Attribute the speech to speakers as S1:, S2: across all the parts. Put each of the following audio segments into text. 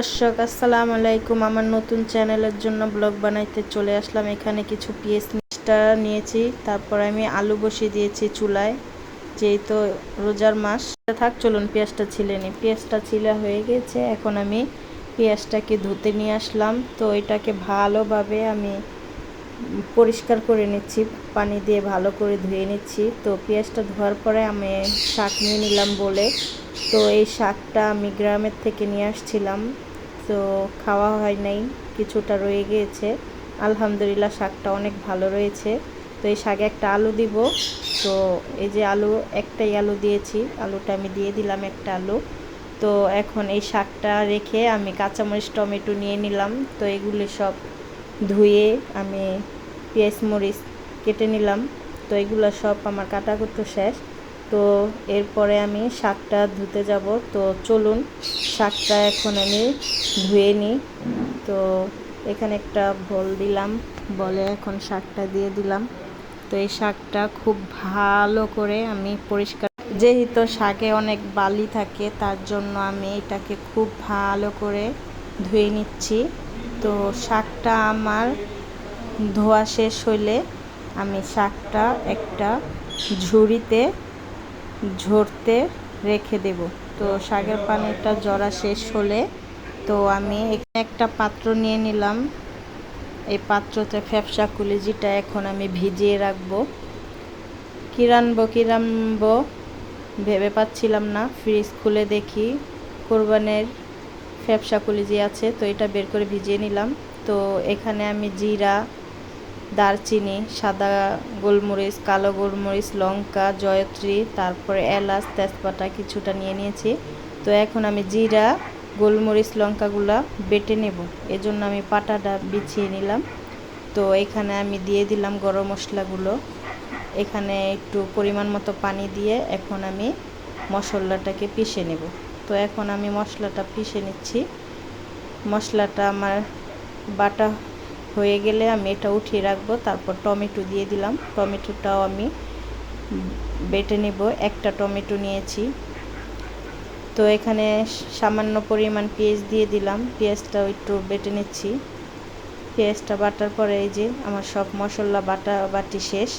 S1: দর্শক, আসসালামু আলাইকুম। আমার নতুন চ্যানেলের জন্য ব্লগ বানাইতে চলে আসলাম। এখানে কিছু পিএস মিষ্টা নিয়েছি, তারপর আমি আলু বসিয়ে দিয়েছি চুলায় যেই তো রোজার মাস। থাক, চলুন পেঁয়াজটা ছিলে নিই পেঁয়াজটা ছিলা হয়ে গেছে, এখন আমি পেঁয়াজটাকে ধুতে নিয়ে আসলাম। তো এটাকে ভালোভাবে আমি পরিষ্কার করে নিচ্ছি, পানি দিয়ে ভালো করে ধুয়ে নিচ্ছি। তো পেঁয়াজটা ধোয়ার পরে আমি শাক নিয়ে নিলাম বলে। তো এই শাকটা আমি গ্রামের থেকে নিয়ে আসছিলাম। তো খাওয়া হয় নাই, কিছুটা রয়ে গিয়েছে। আলহামদুলিল্লাহ শাকটা অনেক ভালো রয়েছে। তো এই শাকে একটা আলু দিব। তো এই যে আলু, একটাই আলু দিয়েছি। আলুটা আমি দিয়ে দিলাম একটা আলু। তো এখন এই শাকটা রেখে আমি কাঁচামরিচ, টমেটো নিয়ে নিলাম। তো এগুলি সব ধুয়ে আমি পেঁয়াজ মরিচ কেটে নিলাম। তো এগুলো সব আমার কাটা করতে শেষ। তো এরপরে আমি শাকটা ধুতে যাব। তো চলুন, শাকটা এখন আমি ধুয়ে নিই। তো এখানে একটা বল দিলাম, বলে এখন শাকটা দিয়ে দিলাম। তো এই শাকটা খুব ভালো করে আমি পরিষ্কার যেহেতু শাকে অনেক বালি থাকে, তার জন্য আমি এটাকে খুব ভালো করে ধুয়ে নিচ্ছি। তো শাকটা আমার ধোয়া শেষ হইলে আমি শাকটা একটা ঝুড়িতে ঝরতে রেখে দেব। তো শাকের পানিটা জরা শেষ হলে তো আমি এখানে একটা পাত্র নিয়ে নিলাম। এই পাত্রতে ফ্যাপসা কুলিজিটা এখন আমি ভিজিয়ে রাখব। কী রানবো কী রানবো ভেবে পাচ্ছিলাম না। ফ্রিজ খুলে দেখি কোরবানের ফ্যাপসা কুলিজি আছে তো এটা বের করে ভিজিয়ে নিলাম। তো এখানে আমি জিরা দারচিনি, সাদা গোলমরিচ, কালো গোলমরিচ, লঙ্কা, জয়ত্রী, তারপরে এলাচ, তেজপাতা কিছুটা নিয়ে নিয়েছি। তো এখন আমি জিরা, গোলমরিচ, লঙ্কাগুলো বেটে নেব। এজন্য আমি পাটাটা বিছিয়ে নিলাম। তো এখানে আমি দিয়ে দিলাম গরম মশলাগুলো। এখানে একটু পরিমাণ মতো পানি দিয়ে এখন আমি মশলাটাকে পিষে নেব। তো এখন আমি মশলাটা পিষে নিচ্ছি। মশলাটা আমার বাটা হয়ে গেলে আমি এটা উঠিয়ে রাখব, তারপর টমেটো দিয়ে দিলাম। টমেটোটাও আমি বেটে নেব। একটা টমেটো নিয়েছি। তো এখানে সামান্য পরিমাণ পেঁয়াজ দিয়ে দিলাম। পেঁয়াজটাও একটু বেটে নিচ্ছি। পেঁয়াজটা বাটার পরে এই যে আমার সব মশলা বাটা বাটি শেষ।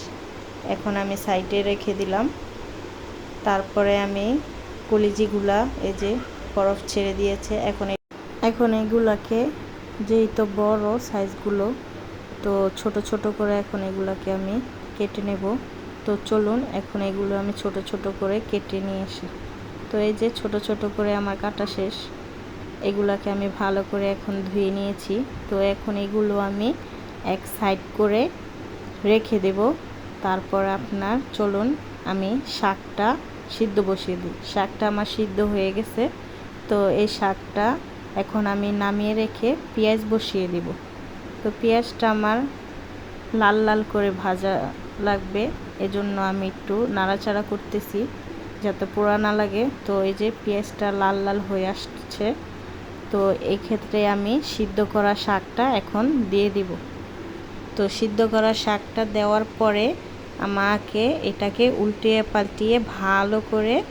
S1: এখন আমি সাইডে রেখে দিলাম। তারপরে আমি কলিজিগুলা এই যে বরফ ছেড়ে দিয়েছে। এখন এখন এগুলাকে যেই তো বড় সাইজগুলো, তো ছোট ছোট করে এখন এগুলাকে আমি কেটে নেব। তো চলুন, এখন এগুলো আমি ছোট ছোট করে কেটে নিয়ে আসি। তো এই যে ছোট ছোট করে আমার কাটা শেষ, এগুলাকে আমি ভালো করে এখন ধুয়ে নিয়েছি। তো এখন এগুলো আমি এক সাইড করে রেখে দেব। তারপর আপনার, চলুন, আমি শাকটা সিদ্ধ বসিয়ে দিই। শাকটা আমার সিদ্ধ হয়ে গেছে। তো এই শাকটা এখন আমি নামিয়ে রেখে পেঁয়াজ বসিয়ে দিব। তো পেঁয়াজটা আমার লাল লাল করে ভাজা লাগবে, এজন্য আমি একটু নাড়াচাড়া করতেছি যাতে পোড়া না লাগে। তো এই যে পেঁয়াজটা লাল লাল হয়ে আসছে, তো এই ক্ষেত্রে আমি সিদ্ধ করা শাকটা এখন দিয়ে দিব। তো সিদ্ধ করা শাকটা দেওয়ার পরে আমাকে এটাকে উল্টিয়ে পাল্টিয়ে ভালো করে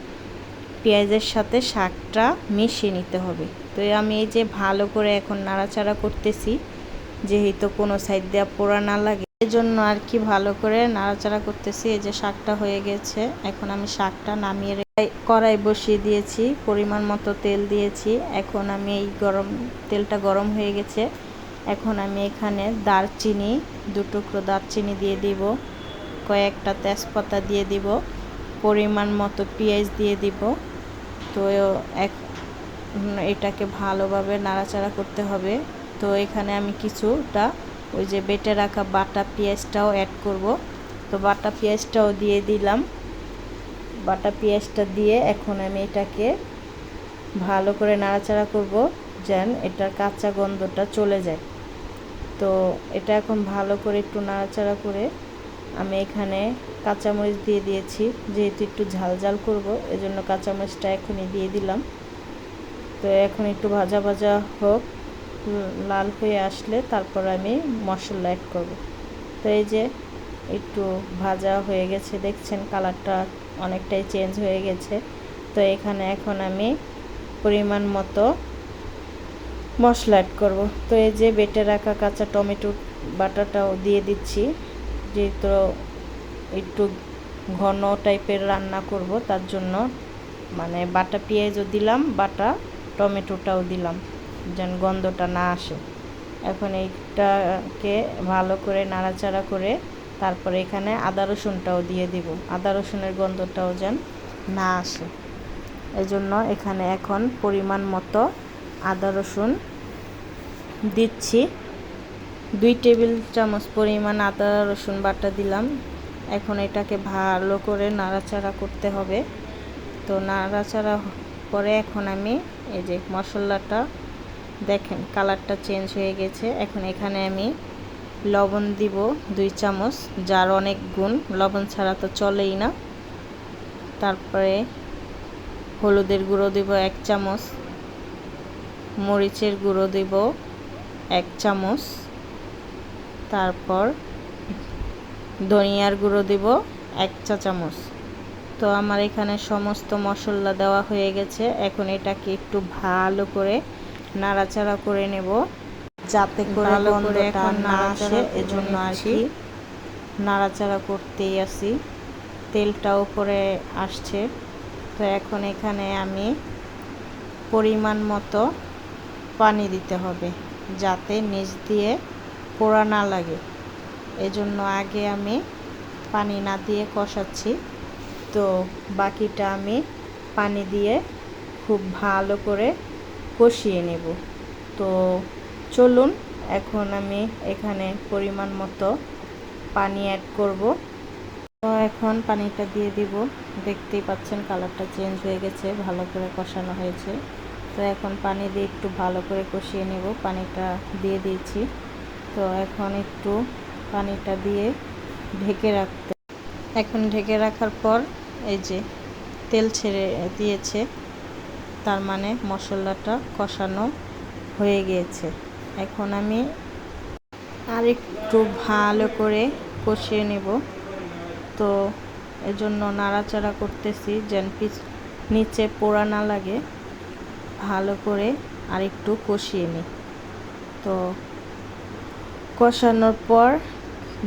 S1: পেঁয়াজের সাথে শাকটা মিশিয়ে নিতে হবে। তো আমি এই যে ভালো করে এখন নাড়াচাড়া করতেছি, যেহেতু কোনো সাইড দেওয়া পোড়া না লাগে এই জন্য আর কি ভালো করে নাড়াচাড়া করতেছি। এই যে শাকটা হয়ে গেছে, এখন আমি শাকটা নামিয়ে কড়াই বসিয়ে দিয়েছি, পরিমাণ মতো তেল দিয়েছি। এখন আমি এই গরম, তেলটা গরম হয়ে গেছে। এখন আমি এখানে দারচিনি দু টুকরো দারচিনি দিয়ে দিব, কয়েকটা তেজপাতা দিয়ে দিব, পরিমাণ মতো পেঁয়াজ দিয়ে দিব। তো এক এটাকে ভালোভাবে নাড়াচাড়া করতে হবে। তো এখানে আমি কিছুটা ওই যে বেটে রাখা বাটা পেঁয়াজটাও অ্যাড করব। তো বাটা পেঁয়াজটাও দিয়ে দিলাম। বাটা পেঁয়াজটা দিয়ে এখন আমি এটাকে ভালো করে নাড়াচাড়া করব যেন এটার কাঁচা গন্ধটা চলে যায়। তো এটা এখন ভালো করে একটু নাড়াচাড়া করে আমি এখানে কাঁচামরিচ দিয়ে দিয়েছি, যেহেতু একটু ঝাল ঝাল করব, এজন্য কাঁচামরিচটা এখনই দিয়ে দিলাম। তো এখন একটু ভাজা ভাজা হোক লাল হয়ে আসলে তারপর আমি মশলা অ্যাড করব। তো এই যে একটু ভাজা হয়ে গেছে, দেখছেন কালারটা অনেকটাই চেঞ্জ হয়ে গেছে। তো এখানে এখন আমি পরিমাণ মতো মশলা অ্যাড করব। তো এই যে বেটে রাখা কাঁচা টমেটো বাটাটাও দিয়ে দিচ্ছি। যেহেতু একটু ঘন টাইপের রান্না করব, তার জন্য মানে বাটা পেঁয়াজও দিলাম, বাটা টমেটোটাও দিলাম, যেন গন্ধটা না আসে। এখন এইটাকে ভালো করে নাড়াচাড়া করে তারপরে এখানে আদা রসুনটাও দিয়ে দিব, আদা রসুনের গন্ধটাও যেন না আসে। এই জন্য এখানে এখন পরিমাণ মতো আদা রসুন দিচ্ছি। দুই টেবিল চামচ পরিমাণ আদা, রসুন বাটা দিলাম। এখন এটাকে ভালো করে নাড়াচাড়া করতে হবে। তো নাড়াচাড়া পরে এখন আমি এই যে মশলাটা, দেখেন কালারটা চেঞ্জ হয়ে গেছে। এখন এখানে আমি লবণ দিব দুই চামচ, যার অনেক গুণ। লবণ ছাড়া তো চলেই না। তারপরে হলুদের গুঁড়ো দিব এক চামচ, মরিচের গুঁড়ো দিব এক চামচ। তারপর ধনিয়ার গুঁড়ো দিব এক চা চামচ। তো আমার এখানে সমস্ত মশলা দেওয়া হয়ে গেছে। এখন এটাকে একটু ভালো করে নাড়াচাড়া করে নেব যাতে করে গন্ধটা না আসে। এজন্য আর কি নাড়াচাড়া করতেই আসি তেলটা উপরে আসছে। তো এখন এখানে আমি পরিমাণ মতো পানি দিতে হবে যাতে নিচ দিয়ে পোড়া না লাগে। এজন্য আগে আমি পানি না দিয়ে কষাচ্ছি। তো বাকিটা আমি পানি দিয়ে খুব ভালো করে কষিয়ে নেব। তো চলুন, এখন আমি এখানে পরিমাণ মতো পানি অ্যাড করব। তো এখন পানিটা দিয়ে দিব। দেখতেই পাচ্ছেন কালারটা চেঞ্জ হয়ে গেছে, ভালো করে কষানো হয়েছে। তো এখন পানি দিয়ে একটু ভালো করে কষিয়ে নেব। পানিটা দিয়ে দিয়েছি। তো এখন একটু পানিটা দিয়ে ঢেকে রাখতে এখন ঢেকে রাখার পর এই যে তেল ছেড়ে দিয়েছে, তার মানে মশলাটা কষানো হয়ে গিয়েছে। এখন আমি আর একটু ভালো করে কষিয়ে নেব। তো এজন্য নাড়াচাড়া করতেছি যেন পিছ নিচে পোড়া না লাগে। ভালো করে আর একটু কষিয়ে নিই। তো কষানোর পর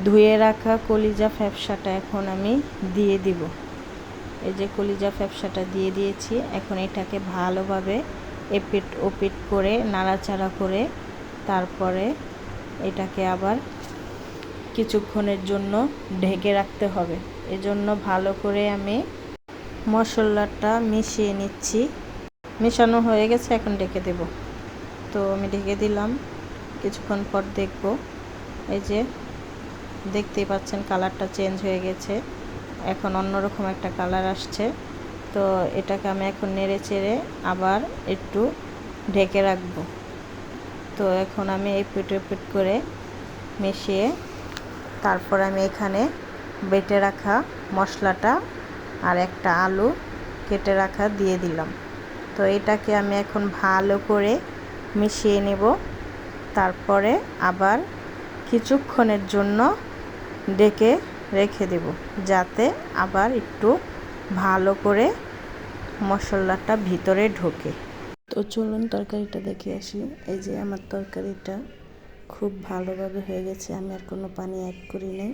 S1: ধুয়ে রাখা কলিজা ফ্যাপসাটা এখন আমি দিয়ে দিব। এই যে কলিজা ফ্যাপসাটা দিয়ে দিয়েছি, এখন এটাকে ভালোভাবে এপিট ওপিট করে, নাড়াচাড়া করে তারপরে এটাকে আবার কিছুক্ষণের জন্য ঢেকে রাখতে হবে। এজন্য ভালো করে আমি মশলাটা মিশিয়ে নিচ্ছি। মেশানো হয়ে গেছে, এখন ঢেকে দেব। তো আমি ঢেকে দিলাম, কিছুক্ষণ পর দেখব। এই যে, দেখতেই পাচ্ছেন কালারটা চেঞ্জ হয়ে গেছে। এখন অন্যরকম একটা কালার আসছে। তো এটাকে আমি এখন নেড়ে চেড়ে আবার একটু ঢেকে রাখব। তো এখন আমি এই পেটে পেট করে মিশিয়ে তারপর আমি এখানে বেটে রাখা মশলাটা আর একটা আলু কেটে রাখা দিয়ে দিলাম। তো এটাকে আমি এখন ভালো করে মিশিয়ে নেব। তারপরে আবার কিছুক্ষণের জন্য ডেকে রেখে দেব, যাতে আবার একটু ভালো করে মশলাটা ভিতরে ঢোকে। তো চলুন তরকারিটা দেখে আসি। এই যে আমার তরকারিটা খুব ভালোভাবে হয়ে গেছে। আমি আর কোনো পানি অ্যাড করি নাই।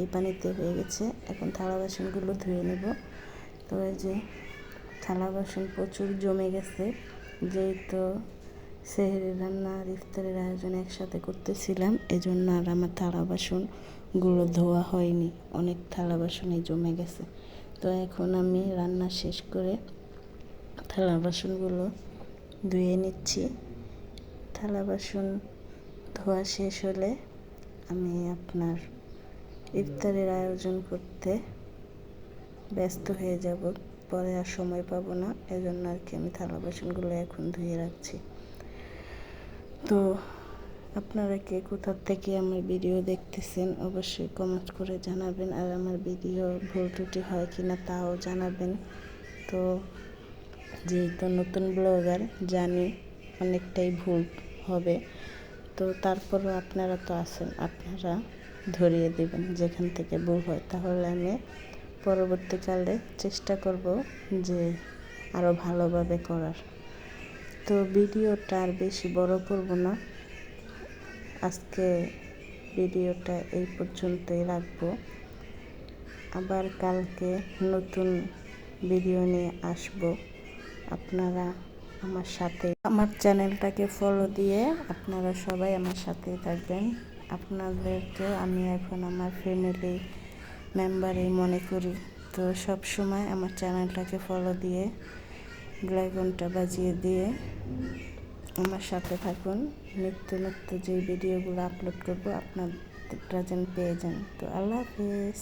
S1: এই পানিতে হয়ে গেছে। এখন থালা বাসনগুলো ধুয়ে নেব। তো এই যে থালা বাসন প্রচুর জমে গেছে। যেহেতু সেহেরি রান্না আর ইফতারের আয়োজন একসাথে করতেছিলাম, এজন্য আর আমার থালা বাসনগুলো ধোয়া হয়নি, অনেক থালা বাসনই জমে গেছে। তো এখন আমি রান্না শেষ করে থালা বাসনগুলো ধুয়ে নিচ্ছি। থালা বাসন ধোয়া শেষ হলে আমি আপনার ইফতারের আয়োজন করতে ব্যস্ত হয়ে যাব, পরে আর সময় পাবো না, এজন্য আর কি আমি থালা বাসনগুলো এখন ধুয়ে রাখছি। তো আপনারা কে কোথা থেকে আমার ভিডিও দেখতেছেন অবশ্যই কমেন্ট করে জানাবেন। আর আমার ভিডিও ভুল ত্রুটি হয় কি না তাও জানাবেন। তো যেহেতু নতুন ব্লগার জানি অনেকটাই ভুল হবে। তো তারপরও আপনারা তো আছেন, আপনারা ধরিয়ে দেবেন যেখান থেকে ভুল হয়। তাহলে আমি পরবর্তীকালে চেষ্টা করব যে আরও ভালোভাবে করার। তো ভিডিওটা আর বেশি বড় করব না। আজকে ভিডিওটা এই পর্যন্তই রাখব। আবার কালকে নতুন ভিডিও নিয়ে আসব। আপনারা আমার সাথে আমার চ্যানেলটাকে ফলো দিয়ে আপনারা সবাই আমার সাথে থাকবেন। আপনাদেরকে আমি এখন আমার ফ্যামিলি মেম্বারই মনে করি। তো সব সময় আমার চ্যানেলটাকে ফলো দিয়ে বেলাইকনটা বাজিয়ে দিয়ে আমার সাথে থাকুন। নিত্য নিত্য যে ভিডিওগুলো আপলোড করব, আপনার যেন পেয়ে যান। তো আল্লাহ হাফিজ।